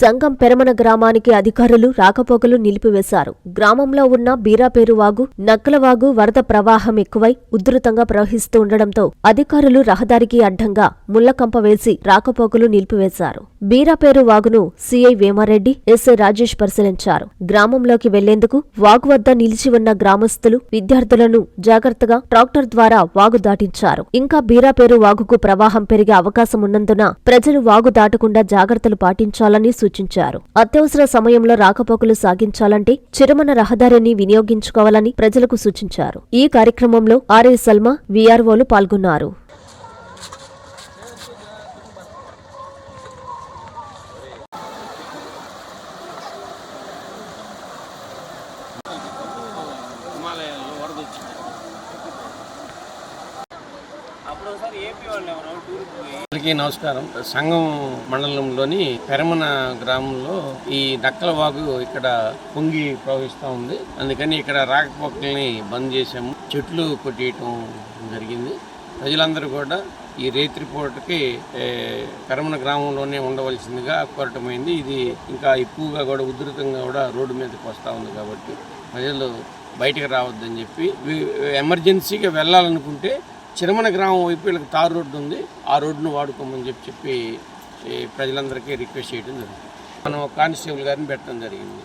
సంగం పెరమన గ్రామానికి అధికారులు రాకపోకలు నిలిపివేశారు. గ్రామంలో ఉన్న బీరాపేరు వాగు నక్కలవాగు వరద ప్రవాహం ఎక్కువై ఉధృతంగా ప్రవహిస్తూ ఉండడంతో అధికారులు రహదారికి అడ్డంగా ముళ్ళకంప వేసి రాకపోకలు నిలిపివేశారు. బీరాపేరు వాగును సీఐ వేమారెడ్డి ఎస్ఐ రాజేష్ పరిశీలించారు. గ్రామంలోకి వెళ్ళేందుకు వాగు వద్ద నిలిచి ఉన్న గ్రామస్తులు విద్యార్థులను జాగ్రత్తగా ట్రాక్టర్ ద్వారా వాగు దాటించారు. ఇంకా బీరాపేరు వాగుకు ప్రవాహం పెరిగే అవకాశం ఉన్నందున ప్రజలు వాగు దాటకుండా జాగ్రత్తలు పాటించాలని సూచించారు. అత్యవసర సమయంలో రాకపోకలు సాగించాలంటే చిరుమన రహదారిని వినియోగించుకోవాలని ప్రజలకు సూచించారు. ఈ కార్యక్రమంలో ఆర్ఏ సల్మా వీఆర్ఓలు పాల్గొన్నారు. హిమాలయాల్లో వరద వచ్చింది అందరికీ నమస్కారం. సంగం మండలంలోని పెరమన గ్రామంలో ఈ నక్కల వాగు ఇక్కడ పొంగి ప్రవహిస్తూ ఉంది. అందుకని ఇక్కడ రాకపోకల్ని బంద్ చేసాము చెట్లు కొట్టేయటం జరిగింది. ప్రజలందరూ కూడా ఈ రేత్రి పూటకి పెరమన గ్రామంలోనే ఉండవలసిందిగా కోరటమైంది. ఇది ఇంకా ఎక్కువగా కూడా ఉధృతంగా కూడా రోడ్డు మీదకి వస్తూ ఉంది కాబట్టి ప్రజలు బయటకు రావద్దని చెప్పి ఎమర్జెన్సీగా వెళ్ళాలనుకుంటే చిరమణ గ్రామం వైపు వీళ్ళకి తారు రోడ్డు ఉంది. ఆ రోడ్డును వాడుకోమని చెప్పి చెప్పి ప్రజలందరికీ రిక్వెస్ట్ చేయడం జరిగింది మనం కానిస్టేబుల్ గారిని పెట్టడం జరిగింది.